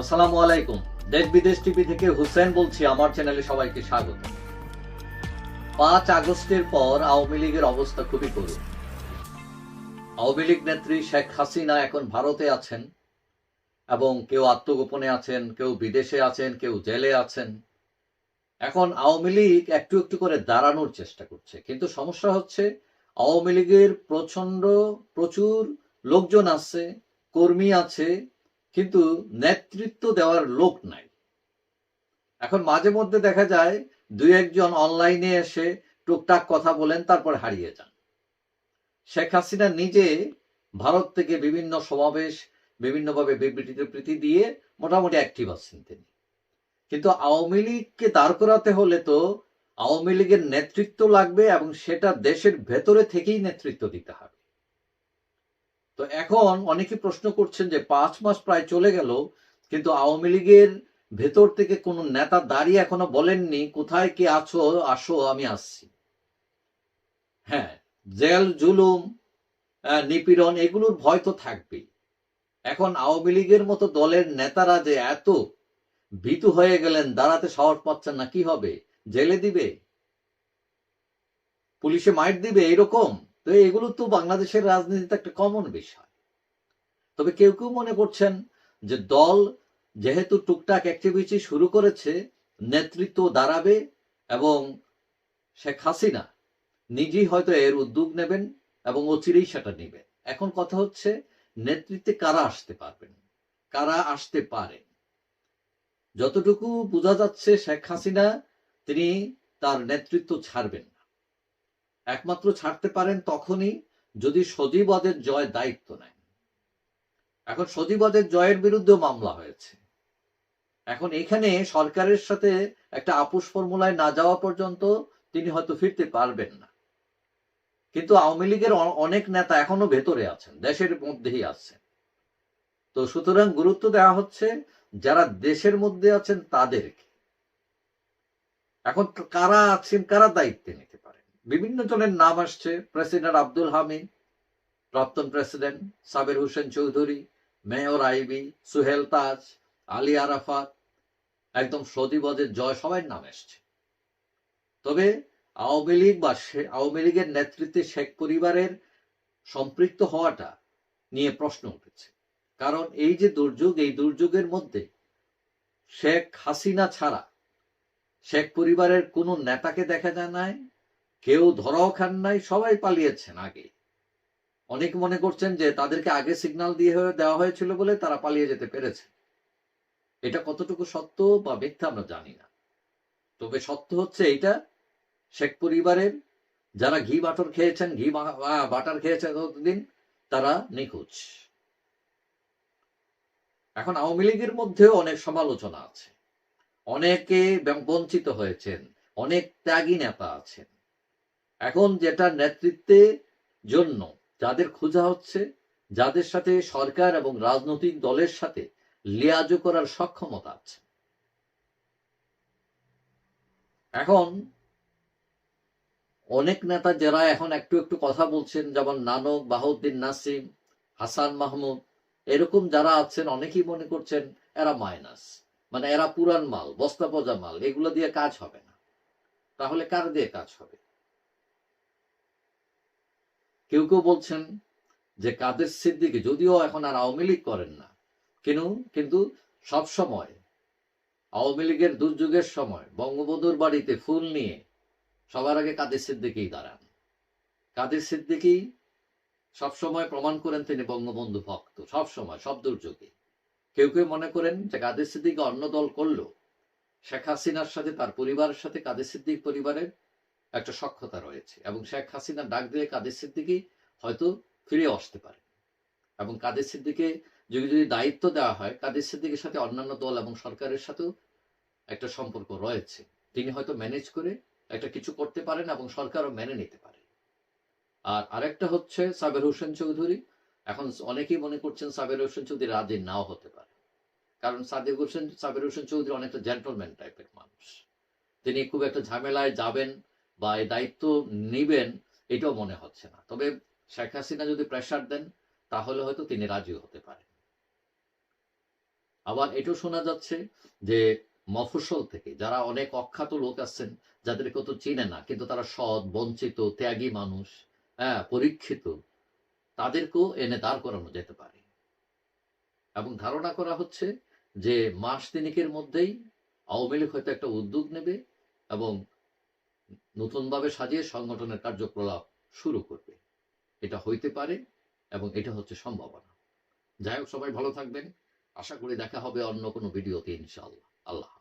আসসালামু আলাইকুম। দেশ বিদেশ টিভি থেকে হুসেন বলছি, আমার চ্যানেলে সবাইকে স্বাগত। পাঁচ আগস্টের পর আওয়ামী লীগের অবস্থা খুবই করুণ। আওয়ামী লীগ নেত্রী শেখ হাসিনা এখন ভারতে আছেন এবং কেউ আত্মগোপনে আছেন, কেউ বিদেশে আছেন, কেউ জেলে আছেন। এখন আওয়ামী লীগ একটু একটু করে দাঁড়ানোর চেষ্টা করছে। কিন্তু সমস্যা হচ্ছে, আওয়ামী লীগের প্রচণ্ড প্রচুর লোকজন আছে, কর্মী আছে কিন্তু নেতৃত্ব দেওয়ার লোক নাই। এখন মাঝে মধ্যে দেখা যায় দুই একজন অনলাইনে এসে টুকটাক কথা বলেন, তারপর হারিয়ে যান। শেখ হাসিনা নিজে ভারত থেকে বিভিন্ন সমাবেশ, বিভিন্নভাবে বিবৃতি প্রীতি দিয়ে মোটামুটি অ্যাক্টিভ আছেন তিনি। কিন্তু আওয়ামী লীগকে দাঁড় করাতে হলে তো আওয়ামী লীগের নেতৃত্ব লাগবে এবং সেটা দেশের ভেতরে থেকেই নেতৃত্ব দিতে হবে। তো এখন অনেকে প্রশ্ন করছেন যে পাঁচ মাস প্রায় চলে গেল, কিন্তু আওয়ামী লীগের ভেতর থেকে কোনো নেতা দাঁড়িয়ে এখনও বলেননি, কোথায় কি আছো, আসো, আমি আসছি। হ্যাঁ জেল, জুলুম নিপীড়ন এগুলোর ভয় তো থাকবেই। এখন আওয়ামী লীগের মতো দলের নেতারা যে এত ভীতু হয়ে গেলেন, দাঁড়াতে সাহস পাচ্ছেন না, কি হবে? জেলে দিবে? পুলিশে মাইট দিবে? এরকম? তো এগুলো তো বাংলাদেশের রাজনীতিতে একটা কমন বিষয়। তবে কেউ কেউ মনে করছেন যে দল যেহেতু টুকটাক অ্যাক্টিভিটি শুরু করেছে, নেতৃত্ব দাঁড়াবে এবং শেখ হাসিনা নিজেই হয়তো এর উদ্যোগ নেবেন এবং অচিরেই সেটা নেবেন। এখন কথা হচ্ছে নেতৃত্বে কারা আসতে পারবেন? কারা আসতে পারে? যতটুকু বোঝা যাচ্ছে শেখ হাসিনা, তিনি তার নেতৃত্ব ছাড়বেন না। একমাত্র ছাড়তে পারেন তখনই যদি সজীবদের জয় দায়িত্ব নেয় এখন সজীবদের জয়ের বিরুদ্ধেও মামলা হয়েছে। এখন এখানে সরকারের সাথে একটা আপোষ ফর্মুলায় না যাওয়া পর্যন্ত তিনি হয়তো ফিরতে পারবেন না। কিন্তু আওয়ামী লীগের অনেক নেতা এখনও ভেতরে আছেন, দেশের মধ্যেই আছেন। তো সুতরাং গুরুত্ব দেওয়া হচ্ছে যারা দেশের মধ্যে আছেন তাদেরকে। এখন কারা আছেন, কারা দায়িত্বে নিতে পারেন বিভিন্ন জনের নাম আসছে। প্রেসিডেন্ট আব্দুল হামিদ প্রাক্তন president Saber Hossain Chowdhury mayor IB, Suhel Taj, Ali Arafat, একদম সদিবদের জয় সবাই নাম এসছে তবে আওয়ামী লীগ বা আওয়ামী লীগের নেতৃত্বে শেখ পরিবারের সম্পৃক্ত হওয়াটা নিয়ে প্রশ্ন উঠেছে। কারণ এই যে দুর্যোগ, এই দুর্যোগের মধ্যে শেখ হাসিনা ছাড়া শেখ পরিবারের কোনো নেতাকে দেখা যায় নাই। কেউ ধরাও খান নাই, সবাই পালিয়েছেন আগে। অনেক মনে করছেন যে তাদেরকে আগে সিগন্যাল দিয়ে দেওয়া হয়েছিল বলে তারা পালিয়ে যেতে পেরেছে। এটা কতটুকু সত্য বা মিথ্যা আমরা জানি না। তবে সত্য হচ্ছে এইটা, শেখ পরিবারের যারা ঘি বাটর খেয়েছেন, ঘি বাটার খেয়েছেন ততদিন তারা নিখোঁজ। এখন আওয়ামী লীগের মধ্যেও অনেক সমালোচনা আছে। অনেকে বঞ্চিত হয়েছেন, অনেক ত্যাগী নেতা আছেন। এখন যেটা নেতৃত্বের জন্য যাদের খোঁজা হচ্ছে, যাদের সাথে সরকার এবং রাজনৈতিক দলের সাথে লিয়াজো করার সক্ষমতা আছে। এখন অনেক নেতা যারা এখন একটু একটু কথা বলছেন, যেমন নানক, বাহুদ্দিন নাসিম, হাসান মাহমুদ, এরকম যারা আছেন, অনেকেই মনে করছেন এরা মাইনাস। মানে এরা পুরান মাল, বস্তা পজা মাল, এগুলো দিয়ে কাজ হবে না। তাহলে কার দিয়ে কাজ হবে? কেউ কেউ বলছেন যে কাদের সিদ্দিকি, যদিও এখন আর আওয়ামী লীগ করেন না। কিন্তু কিন্তু সব সময়, আওয়ামী লীগের দুর্যোগের সময়, বঙ্গবন্ধুর বাড়িতে ফুল নিয়ে সবার আগে কাদের সিদ্দিকেই দাঁড়ান। কাদের সিদ্দিকি সবসময় প্রমাণ করেন তিনি বঙ্গবন্ধু ভক্ত, সব সময়, সব দুর্যোগে। কেউ কেউ মনে করেন যে কাদের সিদ্দিকি অন্য দল করল। শেখ হাসিনার সাথে, তার পরিবারের সাথে, কাদের সিদ্দিক পরিবারের একটা সক্ষতা রয়েছে এবং শেখ হাসিনা ডাক দিয়ে কাদের সিদ্দিকি হয়তো ফিরে আসতে পারে। এবং কাদের সিদ্দিকে যদি যদি দায়িত্ব দেওয়া হয়, কাদের সিদ্দিকের সাথে অন্যান্য দল এবং সরকারের সাথেও একটা সম্পর্ক রয়েছে। তিনি হয়তো ম্যানেজ করে একটা কিছু করতে পারেন এবং সরকারও মেনে নিতে পারে। আর আরেকটা হচ্ছে সাবের হোসেন চৌধুরী। এখন অনেকেই মনে করছেন সাবের হোসেন চৌধুরী রাজি নাও হতে পারে। কারণ সাদেক হোসেন, সাবের হোসেন চৌধুরী অনেকটা জেন্টলম্যান টাইপের মানুষ। তিনি খুব একটা ঝামেলায় যাবেন বা এই দায়িত্ব নিবেন, এটাও মনে হচ্ছে না। তবে শেখ হাসিনা যদি প্রেশার দেন, তাহলে হয়তো তিনি রাজি হতে পারেন। আবার এটাও শোনা যাচ্ছে যে মফস্বল থেকে যারা অনেক অখ্যাত লোক আছেন, যাদেরকে তো চিনে না, কিন্তু তারা সৎ, বঞ্চিত, ত্যাগী মানুষ হ্যাঁ পরীক্ষিত, তাদেরকেও এনে দাঁড় করানো যেতে পারে। এবং ধারণা করা হচ্ছে যে মাস তিনিকের মধ্যেই আওয়ামী লীগ হয়তো একটা উদ্যোগ নেবে এবং নতুনভাবে সাজিয়ে সংগঠনের কার্যকলাপ শুরু করবে। এটা হইতে পারে এবং এটা হচ্ছে সম্ভাবনা। যাই হোক, সবাই ভালো থাকবেন। আশা করি দেখা হবে অন্য কোনো ভিডিওতে ইনশাআল্লাহ। আল্লাহ